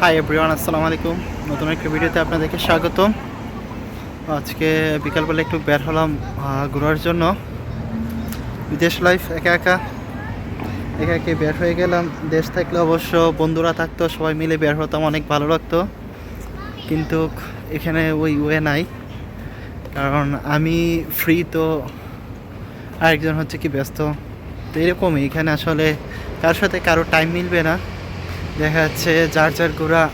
Hi everyone আসসালামু আলাইকুম। নতুন একটা ভিডিওতে আপনাদেরকে স্বাগতম। আজকে বিকালবেলা একটু বের হলাম ঘোরার জন্য। বিদেশ লাইফ একা একা একা একে বের হয়ে গেলাম। দেশ থাকলে অবশ্য বন্ধুরা থাকতো, সবাই মিলে বের হতাম, অনেক ভালো লাগতো। কিন্তু এখানে ওই ওয়ে নাই। কারণ আমি ফ্রি তো, আরেকজন হচ্ছে কি ব্যস্ত। তো এরকমই, এখানে আসলে কার সাথে কারও টাইম মিলবে না। দেখা যাচ্ছে যার যার ঘোরা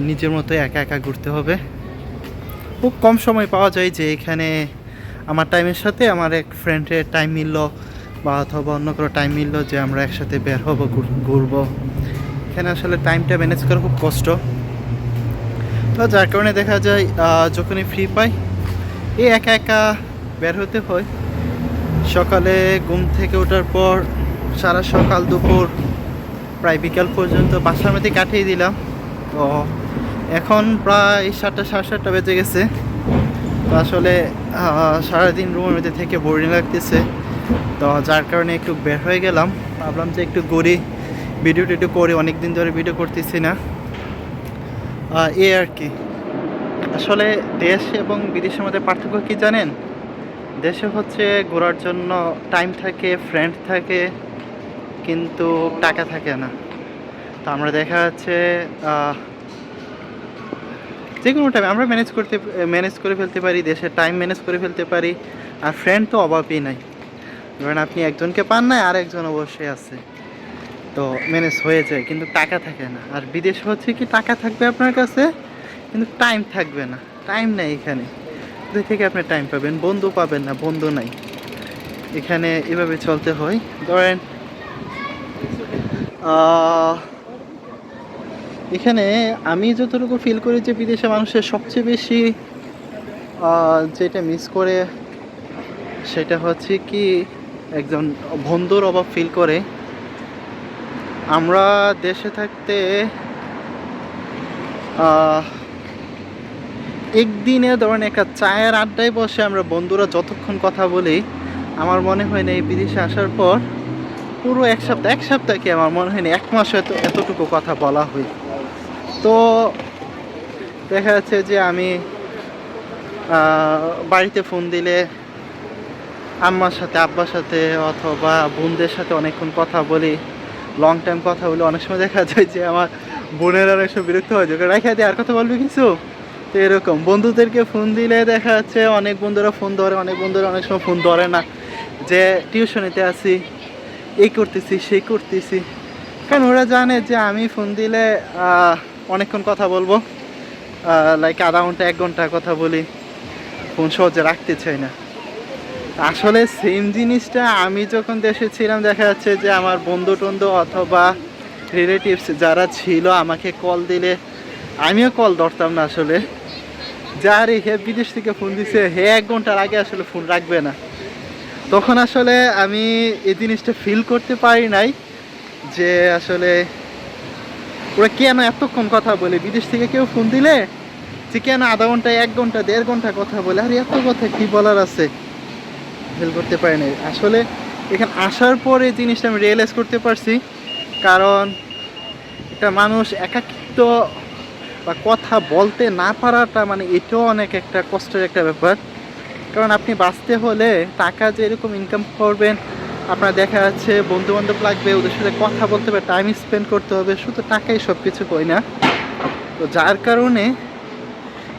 নিজের মতো একা একা ঘুরতে হবে। খুব কম সময় পাওয়া যায় যে এখানে আমার টাইমের সাথে আমার এক ফ্রেন্ডের টাইম মিলল বা অথবা অন্য কোনো টাইম মিলল যে আমরা একসাথে বের হব, ঘুর- ঘুরবো। এখানে আসলে টাইমটা ম্যানেজ করা খুব কষ্ট। তো যার কারণে দেখা যায় যখনই ফ্রি পাই, এই একা একা বের হতে হয়। সকালে ঘুম থেকে ওঠার পর সারা সকাল দুপুর প্রায় বিকাল পর্যন্ত বাসার মধ্যে কাটিয়ে দিলাম। তো এখন প্রায় সাতটা, সাড়ে সাতটা বেজে গেছে। তো আসলে সারাদিন রুমের মধ্যে থেকে বোরিং লাগতেছে। তো যার কারণে একটু বের হয়ে গেলাম। ভাবলাম যে একটু ঘুরি ভিডিও টিডিও করি অনেক দিন ধরে ভিডিও করতেছি না। এ আর কি। আসলে দেশ এবং বিদেশের মধ্যে পার্থক্য কি জানেন? দেশে হচ্ছে ঘোরার জন্য টাইম থাকে ফ্রেন্ড থাকে কিন্তু টাকা থাকে না। তো আমরা দেখা যাচ্ছে যে কোনো টাইম আমরা ম্যানেজ করতে ম্যানেজ করে ফেলতে পারি, দেশের টাইম ম্যানেজ করে ফেলতে পারি, আর ফ্রেন্ড তো অভাবই নাই। ধরেন আপনি একজনকে পান না আর একজন অবশ্যই আছে। তো ম্যানেজ হয়ে যায়, কিন্তু টাকা থাকে না। আর বিদেশে হচ্ছে কি, টাকা থাকবে আপনার কাছে, কিন্তু টাইম থাকবে না। টাইম নেই এখানে। কোথায় থেকে আপনি টাইম পাবেন, বন্ধু পাবেন না, বন্ধু নাই। এখানে এভাবে চলতে হয়। ধরেন এখানে আমি যতটুকু ফিল করি যে বিদেশে মানুষের সবচেয়ে বেশি যেটা মিস করে সেটা হচ্ছে কি একজন বন্ধুর অভাব ফিল করে। আমরা দেশে থাকতে একদিনে ধরেন একটা চায়ের আড্ডায় বসে আমরা বন্ধুরা যতক্ষণ কথা বলি, আমার মনে হয় না এই বিদেশে আসার পর পুরো এক সপ্তাহ এক সপ্তাহ কি আমার মনে হয় না এক মাস হয়তো এতটুকু কথা বলা হয়। তো দেখা যাচ্ছে যে আমি বাড়িতে ফোন দিলে আম্মার সাথে, আব্বার সাথে অথবা বোনদের সাথে অনেকক্ষণ কথা বলি লং টাইম কথা বলি, অনেক সময় দেখা যায় যে আমার বোনের অনেক সময় বিরক্ত হয়ে যায় রেখে দিয়ে আর কথা বলবি কিছু? তো এরকম। বন্ধুদেরকে ফোন দিলে দেখা যাচ্ছে অনেক বন্ধুরা ফোন ধরে, অনেক বন্ধুরা অনেক সময় ফোন ধরে না, যে টিউশনিতে আছি এই করতেছি, সেই করতেছি। কারণ ওরা জানে যে আমি ফোন দিলে অনেকক্ষণ কথা বলব। লাইক আধা ঘণ্টা, এক ঘণ্টা কথা বলি। ফোন সহজে রাখতে চাই না। আসলে সেম জিনিসটা আমি যখন দেশে ছিলাম, দেখা যাচ্ছে যে আমার বন্ধু টন্ধু অথবা রিলেটিভস যারা ছিল, আমাকে কল দিলে, আমিও কল ধরতাম না আসলে। যার হে বিদেশ থেকে ফোন দিছে, হে এক ঘণ্টার আগে আসলে ফোন রাখবে না। তখন আসলে আমি এই জিনিসটা ফিল করতে পারি নাই যে আসলে ওরা কেন এতক্ষণ কথা বলে? বিদেশ থেকে কেউ ফোন দিলে যে কেন আধা ঘণ্টা এক ঘণ্টা, দেড় ঘণ্টা কথা বলে? আর এত কথা কি বলার আছে? ফিল করতে পারি নাই। আসলে এখানে আসার পরে এই জিনিসটা আমি রিয়েলাইজ করতে পারছি। কারণ একটা মানুষ একাকিত্ব বা কথা বলতে না পারাটা মানে এটাও অনেক একটা কষ্টের একটা ব্যাপার। কারণ আপনি বাঁচতে হলে টাকা যে এরকম ইনকাম করবেন, আপনার দেখা যাচ্ছে বন্ধু বান্ধব লাগবে, ওদের সাথে কথা বলতে হবে টাইম স্পেন্ড করতে হবে, শুধু টাকাই সব কিছু হয় না। তো যার কারণে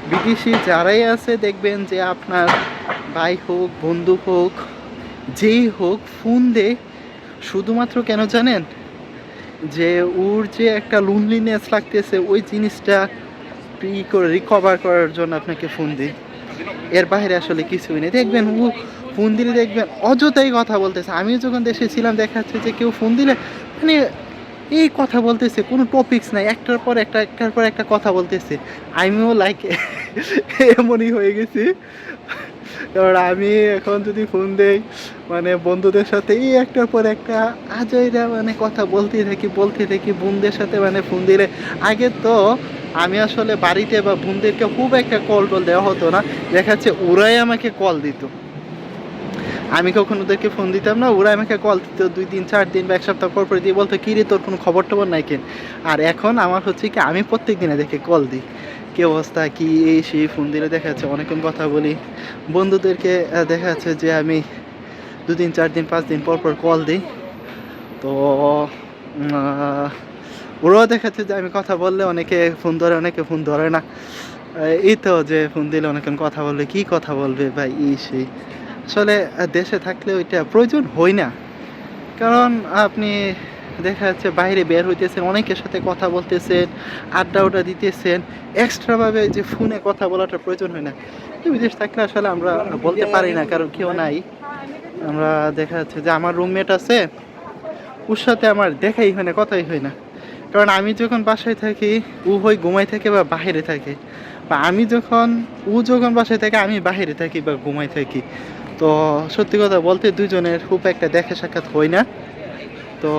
বিদেশি যারাই আছে দেখবেন যে আপনার ভাই হোক, বন্ধু হোক, যেই হোক ফোন দে। শুধুমাত্র কেন জানেন? যে ওর যে একটা লোনলিনেস লাগতেছে, ওই জিনিসটা ই করে রিকভার করার জন্য আপনাকে ফোন দিই এর বাইরে আসলে কিছুই নেই। দেখবেন ও ফোন দিলে দেখবেন অযথাই কথা বলতেছে। আমিও যখন দেশে ছিলাম, দেখা যাচ্ছে যে কেউ ফোন দিলে মানে এই কথা বলতেছে, কোনো টপিকস নাই। একটার পর একটা, একটার পর একটা কথা বলতেছে। আমিও লাইক এমনই হয়ে গেছি। কারণ আমি এখন যদি ফোন দেই মানে বন্ধুদের সাথে এই একটার পর একটা আজইরা মানে কথা বলতেই থাকি বলতে থাকি, বোনদের সাথে মানে ফোন দিলে। আগে তো আমি আসলে বাড়িতে বা বোনদেরকে খুব একটা কল টল দেওয়া হতো না। দেখা যাচ্ছে ওরাই আমাকে কল দিত। আমি কখন ওদেরকে ফোন দিতাম না ওরা আমাকে কল দিত দুই দিন, চার দিন বা এক সপ্তাহ পর পর দিয়ে বলতো কী রে তোর কোনো খবর টবর নাই কেন? আর এখন আমার হচ্ছে কি, আমি প্রত্যেক দিনে দেখে কল দিই। কী অবস্থা? কি এই সেই ফোন দিলে? দেখা যাচ্ছে অনেকক্ষণ কথা বলি। বন্ধুদেরকে দেখা যাচ্ছে যে আমি দুদিন চার দিন, পাঁচ দিন পর পর কল দিই। তো ওরাও দেখাচ্ছে যে আমি কথা বললে অনেকে ফোন ধরে, অনেকে ফোন ধরে না। এই তো যে ফোন দিলে অনেকক্ষণ কথা বলবে কি কথা বলবে বা ই সেই আসলে দেশে থাকলে ওইটা প্রয়োজন হয় না। কারণ আপনি দেখা যাচ্ছে বাইরে বের হইতেছেন, অনেকের সাথে কথা বলতেছেন, আড্ডা ওটা দিতেছেন এক্সট্রাভাবে যে ফোনে কথা বলাটা প্রয়োজন হয় না। বিদেশ থাকলে আসলে আমরা বলতে পারি না, কারণ কেউ নাই। আমরা দেখা যাচ্ছে যে আমার রুমমেট আছে, ওর সাথে আমার দেখাই হয় না, কথাই হয় না। কারণ আমি যখন বাসায় থাকি ও হয় ঘুমাই থাকে বা বাইরে থাকে, বা আমি যখন ও যখন বাসায় থাকে, আমি বাইরে থাকি বা ঘুমাই থাকি। তো সত্যি কথা বলতে দুজনের খুব একটা দেখা সাক্ষাৎ হয় না। তো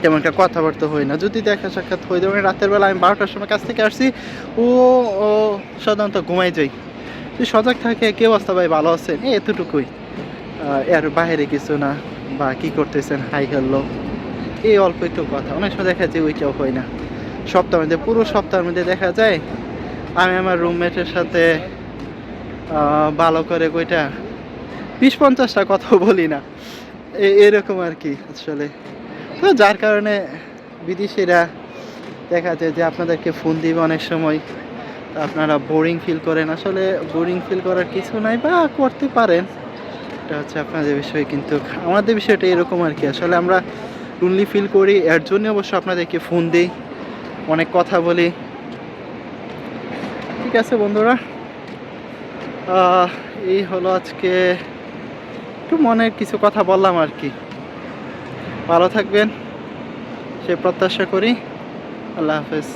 তেমন একটা কথাবার্তা হয় না। যদি দেখা সাক্ষাৎ হয়, যেমন রাতের বেলা আমি বারোটার সময় কাছ থেকে আসছি, ও ও সাধারণত ঘুমাই যাই তুই সজাগ থাকে কেউ অবস্থা ভাই? ভালো আছেন? এতটুকুই। এর বাইরে কিছু না, বা কি করতেছেন? Hi, hello. এই অল্প একটু কথা। অনেক সময় দেখা যায় ওইটাও হয় না। সপ্তাহের মধ্যে, পুরো সপ্তাহের মধ্যে দেখা যায়, আমি আমার রুমমেটের সাথে ভালো করে কইটা বিশ পঞ্চাশটা কথা বলি না। এরকম আর কি আসলে। তো যার কারণে বিদেশিরা দেখা যায় যে আপনাদেরকে ফোন দিবে অনেক সময় আপনারা বোরিং ফিল করেন। আসলে বোরিং ফিল করার কিছু নাই বা করতে পারেন। এটা হচ্ছে আপনাদের বিষয়, কিন্তু আমাদের বিষয়টা এরকম আর কি। আসলে আমরা লোনলি ফিল করি, এর জন্য অবশ্য আপনাদেরকে ফোন দিই, অনেক কথা বলি। ঠিক আছে বন্ধুরা? এই হলো আজকে একটু মনের কিছু কথা বললাম আর কি। ভালো থাকবেন, সে প্রত্যাশা করি। আল্লাহ হাফেজ।